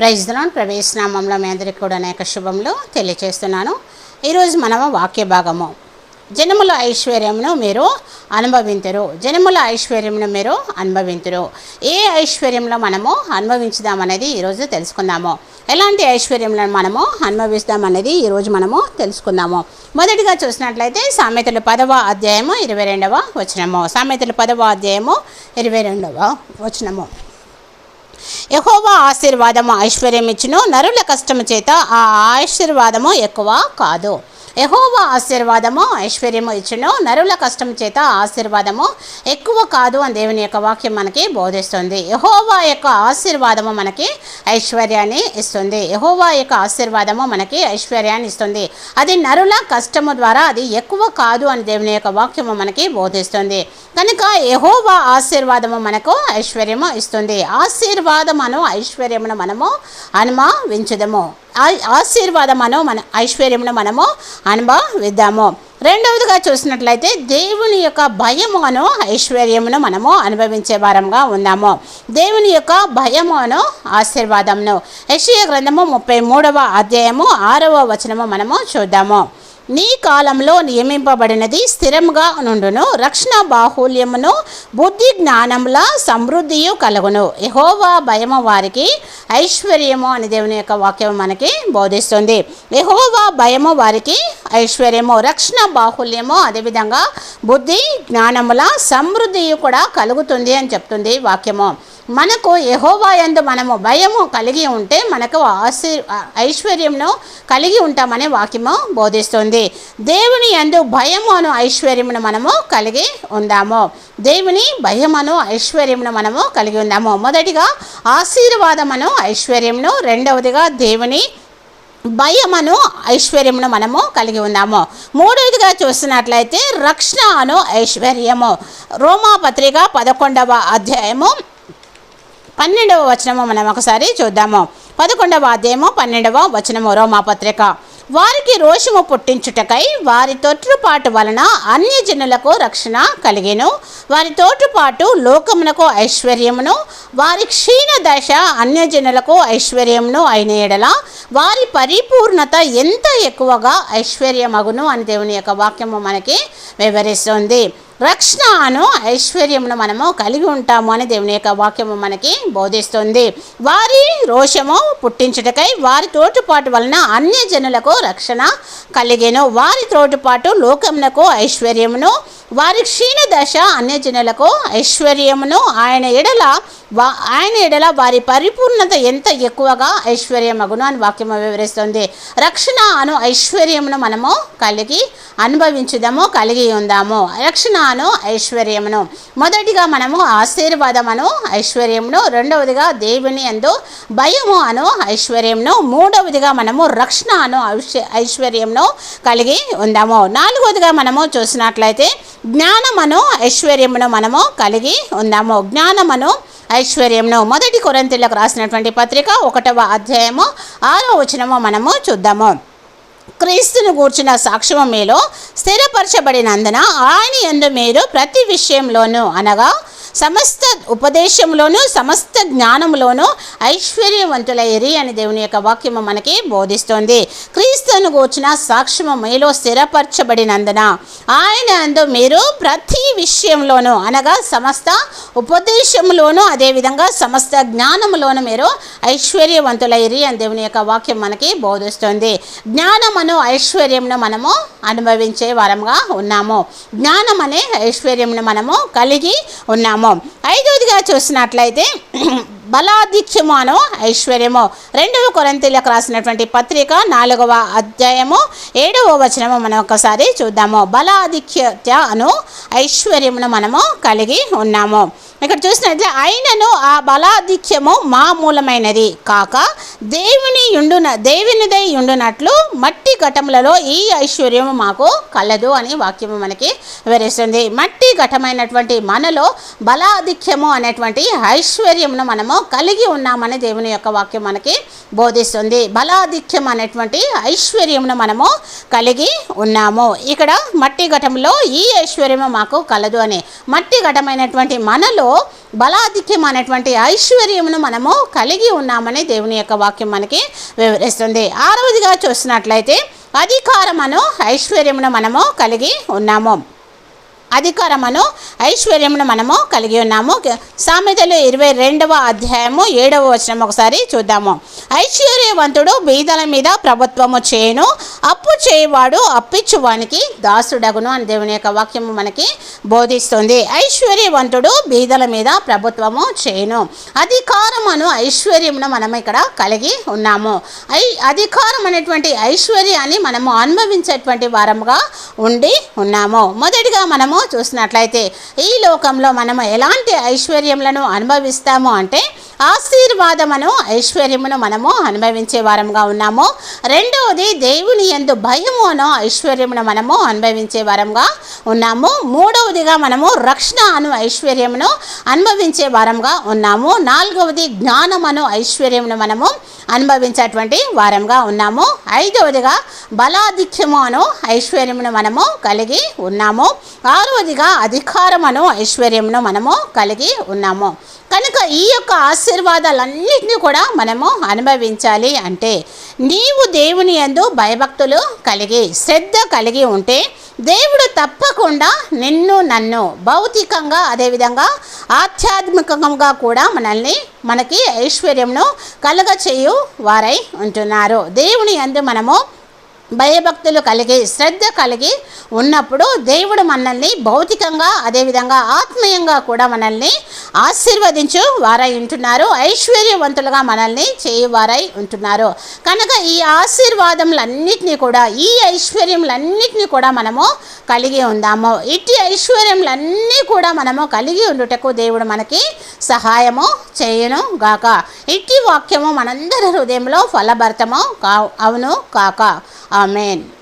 ప్రైజ్లను ప్రవేశనామంలో మీ అందరికీ కూడా అనేక శుభములు తెలియచేస్తున్నాను. ఈరోజు మనము వాక్య భాగము. జనముల ఐశ్వర్యమును మీరు అనుభవించరు జనముల ఐశ్వర్యమును మీరు అనుభవించరు ఏ ఐశ్వర్యంలో మనము అనుభవించుదామనేది ఈరోజు తెలుసుకుందాము. ఎలాంటి ఐశ్వర్యములను మనము అనుభవిస్తామనేది ఈరోజు మనము తెలుసుకుందాము. మొదటిగా చూసినట్లయితే సామెతలు పదవ అధ్యాయము ఇరవై రెండవ వచనము. సామెతలు పదవ అధ్యాయము ఇరవై రెండవ వచనము. యహోవా ఆశీర్వాదము ఐశ్వర్యం ఇచ్చును నరుల కష్టము చేత ఆ ఆశీర్వాదము ఎక్కువ కాదు. యహోవా ఆశీర్వాదము ఐశ్వర్యము ఇచ్చును. నరుల కష్టం చేత ఆశీర్వాదము ఎక్కువ కాదు అని దేవుని యొక్క వాక్యం మనకి బోధిస్తుంది. యహోవా యొక్క ఆశీర్వాదము మనకి ఐశ్వర్యాన్ని ఇస్తుంది. యహోవా యొక్క ఆశీర్వాదము మనకి ఐశ్వర్యాన్ని ఇస్తుంది. అది నరుల కష్టము ద్వారా అది ఎక్కువ కాదు అని దేవుని యొక్క వాక్యము మనకి బోధిస్తుంది. కనుక యహోవా ఆశీర్వాదము మనకు ఐశ్వర్యము ఇస్తుంది. ఆశీర్వాదమును ఐశ్వర్యమును మనము అనుమావించదము ఆ- ఆశీర్వాదమును మన ఐశ్వర్యమును మనము అనుభవిద్దాము. రెండవదిగా చూసినట్లయితే దేవుని యొక్క భయమును ఐశ్వర్యమును మనము అనుభవించే వారంగా ఉన్నాము దేవుని యొక్క భయమును ఆశీర్వాదమును. యెషయా గ్రంథము ముప్పై మూడవ అధ్యాయము ఆరవ వచనము మనము చూద్దాము. నీ కాలంలో నియమింపబడినది స్థిరముగా నుండును. రక్షణ బాహుల్యమును బుద్ధి జ్ఞానముల సమృద్ధియు కలుగును. యహోవా భయము వారికి ఐశ్వర్యము అని దేవుని యొక్క వాక్యం మనకి బోధిస్తుంది. యహోవా భయము వారికి ఐశ్వర్యము రక్షణ బాహుల్యము అదేవిధంగా బుద్ధి జ్ఞానముల సమృద్ధియు కూడా కలుగుతుంది అని చెప్తుంది వాక్యము. మనకు యహోవాయందు మనము భయము కలిగి ఉంటే మనకు ఆశీ ఐశ్వర్యమును కలిగి ఉంటామని వాక్యము బోధిస్తుంది. దేవుని యందు భయమును ఐశ్వర్యమును మనము కలిగి ఉందాము. దేవుని భయమను ఐశ్వర్యమును మనము కలిగి ఉందాము. మొదటిగా ఆశీర్వాదమను ఐశ్వర్యమును రెండవదిగా దేవుని భయమను ఐశ్వర్యమును మనము కలిగి ఉన్నాము మూడవదిగా చూసినట్లయితే రక్షణ అను ఐశ్వర్యము. రోమాపత్రిక పదకొండవ అధ్యాయము పన్నెండవ వచనము మనం ఒకసారి చూద్దాము. పదకొండవ అధ్యాయము పన్నెండవ వచనము రోమాపత్రిక. వారికి రోషము పుట్టించుటకై వారి తొట్టుపాటు వలన అన్యజనులకు రక్షణ కలిగెను. వారి తోటుపాటు లోకమునకు ఐశ్వర్యమును. వారి క్షీణ దశ అన్యజనులకు ఐశ్వర్యమును అయిన ఎడల వారి పరిపూర్ణత ఎంత ఎక్కువగా ఐశ్వర్యమగును అని దేవుని యొక్క వాక్యము మనకి వివరిస్తుంది. రక్షణ అను ఐశ్వర్యమును మనము కలిగి ఉంటాము అని దేవుని యొక్క వాక్యము మనకి బోధిస్తుంది. వారి రోషము పుట్టించుటకై వారి తోటుపాటు వలన అన్య జనులకు రక్షణ కలిగేను. వారి తోటుపాటు లోకమునకు ఐశ్వర్యమును వారి క్షీణ దశ అన్యజనులకు ఐశ్వర్యమును. ఆయన ఎడల వా ఆయన ఎడల వారి పరిపూర్ణత ఎంత ఎక్కువగా ఐశ్వర్యమగును అని వాక్యము వివరిస్తుంది. రక్షణ అను ఐశ్వర్యమును మనము కలిగి అనుభవించుదాము కలిగి ఉందాము. రక్షణ అను ఐశ్వర్యమును. మొదటిగా మనము ఆశీర్వాదమను ఐశ్వర్యమును. రెండవదిగా దేవుని అందు భయము అను ఐశ్వర్యమును. మూడవదిగా మనము రక్షణ అను ఐశ్వర్యమును కలిగి ఉందాము. నాలుగవదిగా మనము చూసినట్లయితే జ్ఞానమను ఐశ్వర్యమును మనము కలిగి ఉందాము జ్ఞానమను ఐశ్వర్యమును మొదటి కొరంతిలకు రాసినటువంటి పత్రిక ఒకటవ అధ్యాయము ఆరో వచనము మనము చూద్దాము. క్రీస్తును గూర్చిన సాక్ష్యము మీలో స్థిరపరచబడినందున ఆయన యందు మీరు ప్రతి విషయంలోనూ అనగా సమస్త ఉపదేశంలోనూ సమస్త జ్ఞానంలోనూ ఐశ్వర్యవంతులయ్యి అని దేవుని యొక్క వాక్యము మనకి బోధిస్తుంది. క్రీస్తును గూర్చిన సాక్ష్యము మీలో స్థిరపరచబడినందున ఆయన అందు మీరు ప్రతి విషయంలోనూ అనగా సమస్త ఉపదేశంలోనూ అదేవిధంగా సమస్త జ్ఞానములోనూ మీరు ఐశ్వర్యవంతులయ్యి అని దేవుని యొక్క వాక్యం మనకి బోధిస్తుంది. జ్ఞానమును ఐశ్వర్యమును మనము అనుభవించే వారంగా ఉన్నాము. జ్ఞానం అనే ఐశ్వర్యమును మనము కలిగి ఉన్నాము. ఐదవదిగా చూసినట్లయితే బలాధిక్యము అను ఐశ్వర్యము. రెండవ కొరంతీలకు రాసినటువంటి పత్రిక నాలుగవ అధ్యాయము ఏడవ వచనము మనం ఒకసారి చూద్దాము. బలాధిక్యత అను ఐశ్వర్యమును మనము కలిగి ఉన్నాము. ఇక్కడ చూసినట్లే ఆయనను ఆ బలాధిక్యము మామూలమైనది కాక దేవుని యుండున దేవునిదై ఉండునట్లు మట్టి ఘటములలో ఈ ఐశ్వర్యము మాకు కలదు అని వాక్యము మనకి వివరిస్తుంది. మట్టి ఘటమైనటువంటి మనలో బలాధిక్యము అనేటువంటి ఐశ్వర్యమును మనము కలిగి ఉన్నామని దేవుని యొక్క వాక్యం మనకి బోధిస్తుంది. బలాధిక్యం అనేటువంటి ఐశ్వర్యమును మనము కలిగి ఉన్నాము. ఇక్కడ మట్టి ఘటంలో ఈ ఐశ్వర్యము మాకు కలదు అని మట్టి ఘటమైనటువంటి మనలో బలాధిక్యం అనేటువంటి ఐశ్వర్యమును మనము కలిగి ఉన్నామని దేవుని యొక్క వాక్యం మనకి వివరిస్తుంది. ఆరవదిగా చూసినట్లయితే అధికారమును ఐశ్వర్యమును మనము కలిగి ఉన్నాము. అధికారమును ఐశ్వర్యమును మనము కలిగి ఉన్నాము. సామెతలు ఇరవై రెండవ అధ్యాయము ఏడవ వచనం ఒకసారి చూద్దాము. ఐశ్వర్యవంతుడు బీదల మీద ప్రభుత్వము చేయను. అప్పు చేయవాడు అప్పిచ్చువానికి దాసుడగును అని దేవుని యొక్క వాక్యము మనకి బోధిస్తుంది. ఐశ్వర్యవంతుడు బీదల మీద ప్రభుత్వము చేయను. అధికారమును ఐశ్వర్యమును మనం ఇక్కడ కలిగి ఉన్నాము. ఐ అధికారం అనేటువంటి ఐశ్వర్యాన్ని మనము అనుభవించేటువంటి వారముగా ఉండి ఉన్నాము. మొదటిగా మనము చూసినట్లయితే ఈ లోకంలో మనం ఎలాంటి ఐశ్వర్యములను అనుభవిస్తాము అంటే ఆశీర్వాదమును ఐశ్వర్యమును మనము అనుభవించే వారంగా ఉన్నాము. రెండవది దేవుని ఎందు భయమును ఐశ్వర్యమును మనము అనుభవించే వారంగా ఉన్నాము. మూడవదిగా మనము రక్షణ అను ఐశ్వర్యమును అనుభవించే వారంగా ఉన్నాము. నాలుగవది జ్ఞానమను ఐశ్వర్యమును మనము అనుభవించేటువంటి వారంగా ఉన్నాము. ఐదవదిగా బలాధిక్యము అను ఐశ్వర్యమును మనము కలిగి ఉన్నాము. ఆరవదిగా అధికారమను ఐశ్వర్యమును మనము కలిగి ఉన్నాము. కనుక ఈ యొక్క ఆశీర్వాదాలన్నింటినీ కూడా మనము అనుభవించాలి అంటే నీవు దేవుని యందు భయభక్తులు కలిగి శ్రద్ధ కలిగి ఉంటే దేవుడు తప్పకుండా నిన్ను నన్ను భౌతికంగా అదేవిధంగా ఆధ్యాత్మికంగా కూడా మనల్ని మనకి ఐశ్వర్యంను కలుగ చేయు వారై ఉంటున్నారు. దేవుని యందు మనము భయభక్తులు కలిగి శ్రద్ధ కలిగి ఉన్నప్పుడు దేవుడు మనల్ని భౌతికంగా అదేవిధంగా ఆత్మీయంగా కూడా మనల్ని ఆశీర్వదించు వారై ఉంటున్నారు. ఐశ్వర్యవంతులుగా మనల్ని చేయువారై ఉంటున్నారు. కనుక ఈ ఆశీర్వాదములన్నింటినీ కూడా ఈ ఐశ్వర్యములన్నింటినీ కూడా మనము కలిగి ఉందాము. ఇట్టి ఐశ్వర్యములన్నీ కూడా మనము కలిగి ఉండుటకు దేవుడు మనకి సహాయము చేయను గాక. ఇట్టి వాక్యము మనందరి హృదయంలో ఫలభరితము కా అవును కాక. Amen.